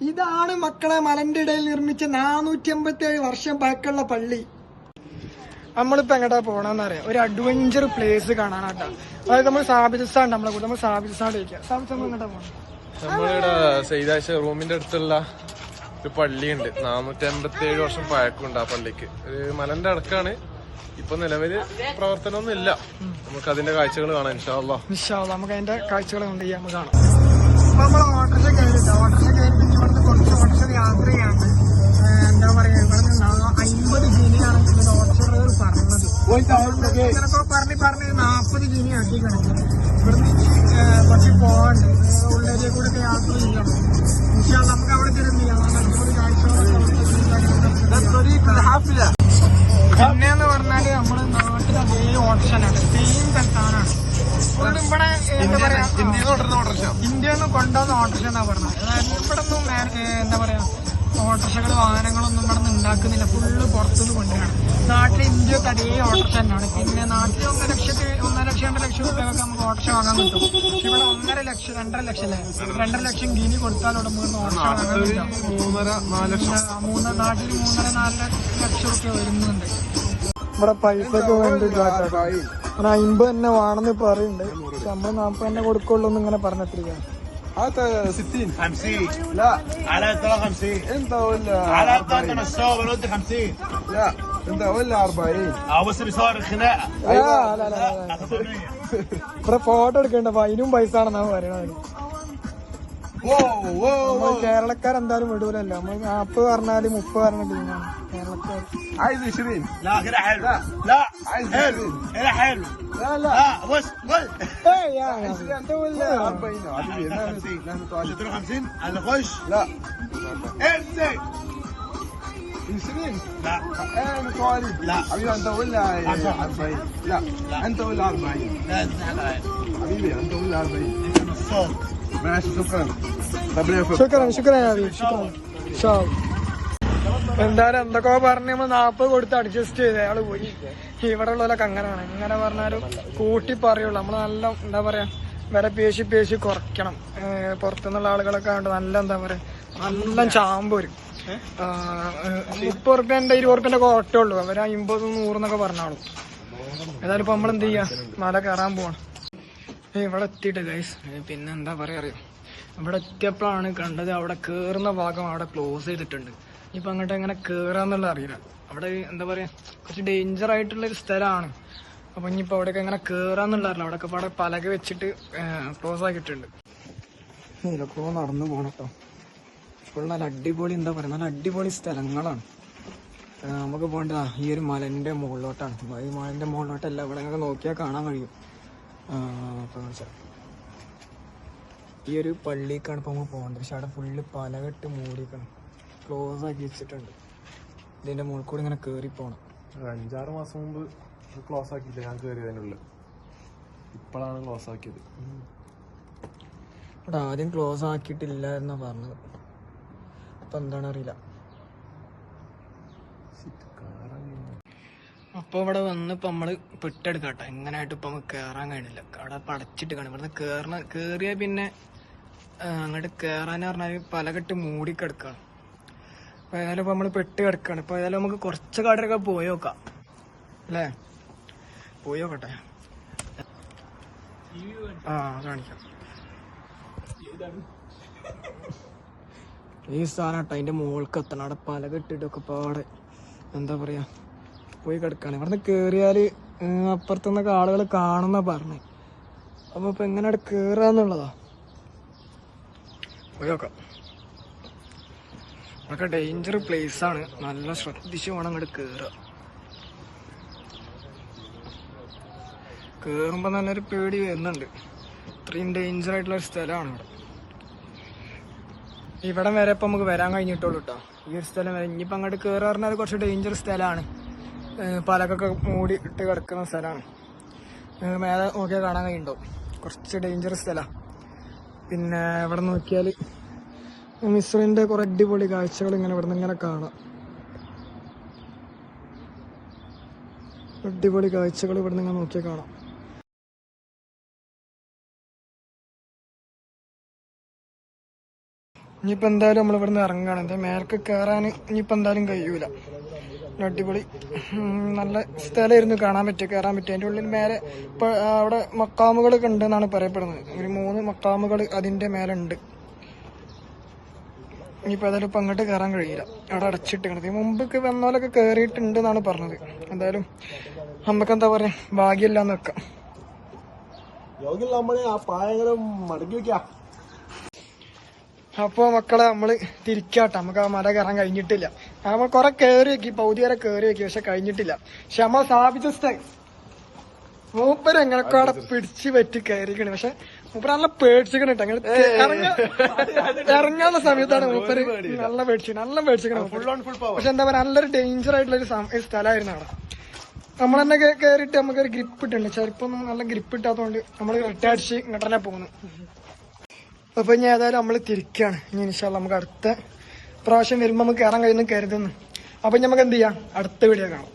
ഇതാണ് മക്കളെ മലന്റെ ഇടയിൽ നിർമ്മിച്ച നാനൂറ്റി അമ്പത്തി ഏഴ് വർഷം പഴക്കമുള്ള പള്ളി. നമ്മളിപ്പോ എങ്ങോട്ടാ പോണെന്ന് അറിയാം ഒരു അഡ്വഞ്ചർ പ്ലേസ് കാണാനാട്ടാ. അതായത് നമ്മൾ സാബിദിസ്ഥാൻ നമ്മളെ കൂടെ നമ്മൾ സാബിദിസ്ഥാൻ സാബിസ് എങ്ങോട്ടാ പോണം? നമ്മളിവിടെ റൂമിന്റെ അടുത്തുള്ള ഒരു പള്ളിയുണ്ട്. നാനൂറ്റി അമ്പത്തി ഏഴ് വർഷം പഴക്കമുണ്ട് ആ പള്ളിക്ക്. ഒരു മലന്റെ അടക്കാണ്. ഇപ്പൊ നിലവിൽ പ്രവർത്തനമൊന്നും ഇല്ല നമുക്ക് അതിന്റെ കാഴ്ചകൾ കാണാം ഇൻഷാല്ലോ നമുക്ക് അതിന്റെ കാഴ്ചകൾ കൊണ്ട് കാണാം. അപ്പൊ നമ്മൾ കയറിട്ടോ. ഇവിടുന്ന് കുറച്ച് യാത്ര ചെയ്യാണ്ട് എന്താ അമ്പത് ജിനിയാണ് പറഞ്ഞത്. ചിലപ്പോ പറഞ്ഞ് പറഞ്ഞ് നാപ്പത് ജിനി ആക്കി കിടക്കും ഇവിടുന്ന് കുറച്ച് പോകാണ്ട് ഉള്ളേരിയ കൂടെ യാത്ര ചെയ്യണം. പക്ഷേ നമുക്ക് അവിടെ ചെല്ലുന്ന ഇന്ത്യ നിന്ന് കൊണ്ടുവന്ന ഓട്ടോറിക്ഷ എന്നാ പറഞ്ഞത്? അതായത് ഇവിടെ ഒന്നും എന്താ പറയാ ഓട്ടോറിക്ഷകൾ വാഹനങ്ങളൊന്നും ഇവിടെ നിന്ന് ഉണ്ടാക്കുന്നില്ല. ഫുള്ള് പുറത്തുനിന്ന് കൊണ്ടുവരണം. നാട്ടിൽ ഇന്ത്യ തടിയ ഓട്ടോറിക്ഷ തന്നെയാണ്. പിന്നെ നാട്ടിൽ ഒന്നര ലക്ഷത്തി ഒന്നര ലക്ഷം രണ്ട് ലക്ഷം രൂപയൊക്കെ നമുക്ക് ഓട്ടോറിക്ഷ വാങ്ങാൻ കിട്ടും പക്ഷെ ഇവിടെ ഒന്നര ലക്ഷം രണ്ടര ലക്ഷം അല്ലേ? രണ്ടര ലക്ഷം ഗിനി കൊടുത്താൽ ഇവിടെ മൂന്ന് ഓട്ടോറിക്ഷ വാങ്ങാൻ കിട്ടും മൂന്നര നാല് ലക്ഷം. മൂന്ന് നാട്ടിൽ മൂന്നര നാലര ലക്ഷം റുപ്യ വരുന്നുണ്ട്. ഇവിടെ പൈസക്ക് വേണ്ടി അമ്പത് തന്നെ വേണമെന്ന് പറയുന്നുണ്ട് പക്ഷെ നമ്മൾ നാൽപ്പത് തന്നെ കൊടുക്കുള്ളൂ എന്ന് ഇങ്ങനെ പറഞ്ഞിട്ടിരിക്കുകയാണ് هذا 60 50 لا على ترى 50 انت ولا على طاقة نصاب انا ودي 50 لا انت ولا 40 اه بس بيصور الخناقه ആ, അല്ല, അല്ല, അല്ല, അല്ല. 400 ഇവിടെ ഫോട്ടോ എടുക്കണ്ട ഫൈനും പൈസ ആണെന്നാണ് പറയണത് واو واو നമ്മൾ കേരളക്കാരെന്തായാലും വിടൂലല്ലോ നമ്മൾ നാൽപ്പത് പറഞ്ഞാല് മുപ്പത് പറഞ്ഞ ടീമാണ് കേരളക്കാർ عايز 20 لا كده حلو. لا لا عايز حلو. كده حلو. لا لا. آه بص بص. إيه يا 20 دول 40 لا. 50 50 لا. لا امسك 20 لا. أنا طوالي لا. حبيبي انت لا. لي 40 لا انت قول 40 لا حبيبي انت قول 40 انت نصاب. ماشي شكرا. شكرا شكرا يا حبيبي. شكرا. ان شاء الله എന്തായാലും എന്തൊക്കെ പറഞ്ഞ് നമ്മൾ നാപ്പത് കൊടുത്ത് അഡ്ജസ്റ്റ് ചെയ്ത് അയാൾ പോയി. ഇവിടെ ഉള്ളവരൊക്കെ അങ്ങനെയാണ്. ഇങ്ങനെ പറഞ്ഞാലും കൂട്ടി പറയുള്ളൂ. നമ്മൾ നല്ല എന്താ പറയാ വില പേശി പേശി കുറയ്ക്കണം. പുറത്തുനിന്നുള്ള ആളുകളൊക്കെ ആയിട്ട് നല്ല എന്താ പറയാ നല്ല ചാമ്പ് വരും. മുപ്പത് റുപ്യന്റെ ഇരുപത് റുപ്യന്റെ ഒക്കെ ഓട്ടേ ഉള്ളൂ. അവർ അമ്പത് നൂറെന്നൊക്കെ പറഞ്ഞാളു. ഏതായാലും ഇപ്പൊ നമ്മൾ എന്ത് ചെയ്യാ? മല കയറാൻ പോവാണ്. ഇവിടെ എത്തിയിട്ട് ഗൈസ് പിന്നെ എന്താ പറയാ അറിയോ? ഇവിടെ എത്തിയപ്പോഴാണ് കണ്ടത് അവിടെ കേറുന്ന ഭാഗം അവിടെ ക്ലോസ് ചെയ്തിട്ടുണ്ട്. ഇപ്പൊ അങ്ങോട്ട് എങ്ങനെ കേറാന്നുള്ള അറിയില്ല. അവിടെ എന്താ പറയാ കുറച്ച് ഡേഞ്ചർ ആയിട്ടുള്ള ഒരു സ്ഥലമാണ് അപ്പൊ ഇനിയിപ്പോൾ അവിടെയൊക്കെ എങ്ങനെ കേറാന്നുള്ള അറിയില്ല. അവിടെ അവിടെ പലക വെച്ചിട്ട് ക്ലോസ് ആക്കിയിട്ടുണ്ട്. ഇതിലൊക്കെ നടന്നു പോകണം കേട്ടോ ഇപ്പോൾ നല്ല അടിപൊളി എന്താ പറയാ നല്ല അടിപൊളി സ്ഥലങ്ങളാണ്. നമുക്ക് പോകേണ്ട ഈ ഒരു മലന്റെ മുകളിലോട്ടാണ്. ഈ മലന്റെ മുകളിലോട്ടല്ല ഇവിടെ നിങ്ങൾക്ക് നോക്കിയാൽ കാണാൻ കഴിയും. അപ്പോൾ അപ്പൊ ഈ ഒരു പള്ളിക്കാണ് ഇപ്പൊ നമ്മൾ പോകേണ്ടത്. പക്ഷെ അവിടെ ഫുള്ള് പലകെട്ട് മൂടിക്കണം ക്ലോസ് ആക്കി വെച്ചിട്ടുണ്ട്. ഇതിന്റെ മുകളിൽ കൂടി ഇങ്ങനെ കേറി പോണം. ഒരു അഞ്ചാറ് മാസം മുമ്പ് ക്ലോസ് ആക്കിയില്ല. ഞാൻ കയറിയതിനുള്ളിൽ ഇപ്പോഴാണ് ക്ലോസ് ആക്കിയത്. ഇവിടെ ആദ്യം ക്ലോസ് ആക്കിയിട്ടില്ല എന്നാ പറഞ്ഞത്. അപ്പൊ എന്താണ് അറിയില്ല. അപ്പൊ ഇവിടെ വന്ന് ഇപ്പൊ നമ്മൾ പെട്ടെടുക്കട്ടെ. എങ്ങനെയായിട്ട് ഇപ്പൊ നമുക്ക് കേറാൻ കഴിയില്ല അവിടെ പടച്ചിട്ട് കാണും. ഇവിടുന്ന് കേറണ കേറിയ പിന്നെ അങ്ങോട്ട് കേറാന്ന് പറഞ്ഞാൽ പലകെട്ട് മൂടി കിടക്കാണ് അപ്പൊ ഏതായാലും ഇപ്പൊ നമ്മൾ പെട്ട് കിടക്കാണ്. ഇപ്പൊ ഏതായാലും നമുക്ക് കുറച്ച് കാടൊക്കെ പോയി നോക്കാം. അല്ലേ? പോയി നോക്കട്ടെ. ആ കാണിക്കാം. ഈ സ്ഥാനം കേട്ടോ അതിന്റെ മുകൾക്ക് എത്തണം. അവിടെ പല കെട്ടിട്ടൊക്കെ പാടെ. എന്താ പറയാ? പോയി കിടക്കാണ്. ഇവിടുന്ന് കേറിയാൽ ഏഹ് അപ്പുറത്തുനിന്നൊക്കെ ആളുകൾ കാണുന്ന പറഞ്ഞേ. അപ്പൊ ഇപ്പൊ എങ്ങനെ അവിടെ കേറാന്നുള്ളതാ? പോയി നോക്കാം. ഇതൊക്കെ ഡേഞ്ചർ പ്ലേസ് ആണ്. നല്ല ശ്രദ്ധിച്ച് വേണം അങ്ങോട്ട് കേറുക കേറുമ്പോ നല്ലൊരു പേടി വരുന്നുണ്ട്. ഇത്രയും ഡേഞ്ചർ ആയിട്ടുള്ള ഒരു സ്ഥലമാണ് ഇവിടെ. ഇവിടെ വരെ ഇപ്പൊ നമുക്ക് വരാൻ കഴിഞ്ഞിട്ടുള്ളൂ കേട്ടോ ഈ ഒരു സ്ഥലം വരെ. ഇനിയിപ്പോ അങ്ങോട്ട് കയറി പറഞ്ഞാൽ കുറച്ച് ഡേഞ്ചർ സ്ഥലമാണ് പലകൊക്കെ മൂടി ഇട്ട് കിടക്കുന്ന സ്ഥലമാണ് മേലെ നോക്കിയാൽ കാണാൻ കഴിയുണ്ടോ കുറച്ച് ഡേഞ്ചർ സ്ഥലമാണ് പിന്നെ ഇവിടെ നോക്കിയാൽ മിസ്രിന്റെ കുറെ അടിപൊളി കാഴ്ചകൾ ഇങ്ങനെ ഇവിടെ നിന്ന് ഇങ്ങനെ കാണാം. അടിപൊളി കാഴ്ചകൾ ഇവിടെ നിന്ന് ഇങ്ങനെ നോക്കിയാൽ കാണാം. ഇനിയിപ്പോ എന്തായാലും നമ്മൾ ഇവിടുന്ന് ഇറങ്ങുകയാണ് എന്താ മേൽക്ക് കയറാൻ ഇനിയിപ്പോ എന്തായാലും കഴിയൂല. അടിപൊളി നല്ല സ്ഥലമായിരുന്നു കാണാൻ പറ്റുക കയറാൻ പറ്റുക അതിന്റെ ഉള്ളിൽ മേലെ ഇപ്പൊ അവിടെ മക്കാമുകളൊക്കെ ഉണ്ടെന്നാണ് പറയപ്പെടുന്നത്. ഒരു മൂന്ന് മക്കാമുകൾ അതിന്റെ മേലെ ഉണ്ട് ഇനിയിപ്പോ ഏതായാലും ഇപ്പം അങ്ങോട്ട് കയറാൻ കഴിയില്ല. അവിടെ അടച്ചിട്ട് കിടത്തി മുമ്പൊക്കെ വന്നോലൊക്കെ കയറിയിട്ടുണ്ട് എന്നാണ് പറഞ്ഞത്. എന്തായാലും നമുക്ക് എന്താ പറയാ ഭാഗ്യമില്ല എന്ന് വെക്കാം അപ്പോൾ മക്കളെ നമ്മൾ തിരിക്കാട്ടെ. നമുക്ക് ആ മല കയറാൻ കഴിഞ്ഞിട്ടില്ല. നമ്മൾ കൊറേ കയറി വെക്കി പൗതി വരെ കയറി വെക്കി പക്ഷെ കഴിഞ്ഞിട്ടില്ല. പക്ഷെ നമ്മൾ സ്ഥാപിച്ച സ്ഥലം മൂപ്പര് എങ്ങനെ അവിടെ പിടിച്ച് പറ്റി കയറിക്കണ് പക്ഷെ മൂപ്പര് നല്ല പേടിച്ചിക്കണ കേട്ടോ. അങ്ങനെ ഇറങ്ങാ ഇറങ്ങാനുള്ള സമയത്താണ് മൂപ്പര് നല്ല പേടിച്ചു നല്ല പേടിച്ചിക്കണം ഫുൾ ഓൺ ഫുൾ പവർ പക്ഷെ എന്താ പറയാ നല്ലൊരു ഡേഞ്ചർ ആയിട്ടുള്ള ഒരു സ്ഥലമായിരുന്നു അവിടെ. നമ്മൾ തന്നെ കേ- കേറിയിട്ട് നമുക്ക് ഒരു ഗ്രിപ്പ് ഇട്ടുണ്ട് ചെറുപ്പം നല്ല ഗ്രിപ്പ് ഇട്ടാത്തതുകൊണ്ട് നമ്മൾ ഒറ്റയടിച്ച് ഇങ്ങോട്ട് തന്നെ പോകുന്നു അപ്പൊ ഇനി ഏതായാലും നമ്മൾ തിരിക്കുകയാണ് ഇനി ഇൻഷാല്ല നമുക്ക് അടുത്ത പ്രാവശ്യം വരുമ്പോൾ നമുക്ക് കയറാൻ കഴിയുന്ന കരുതുന്നു. അപ്പൊ ഇനി നമുക്ക് എന്ത് ചെയ്യാം? അടുത്ത വീഡിയോ കാണാം.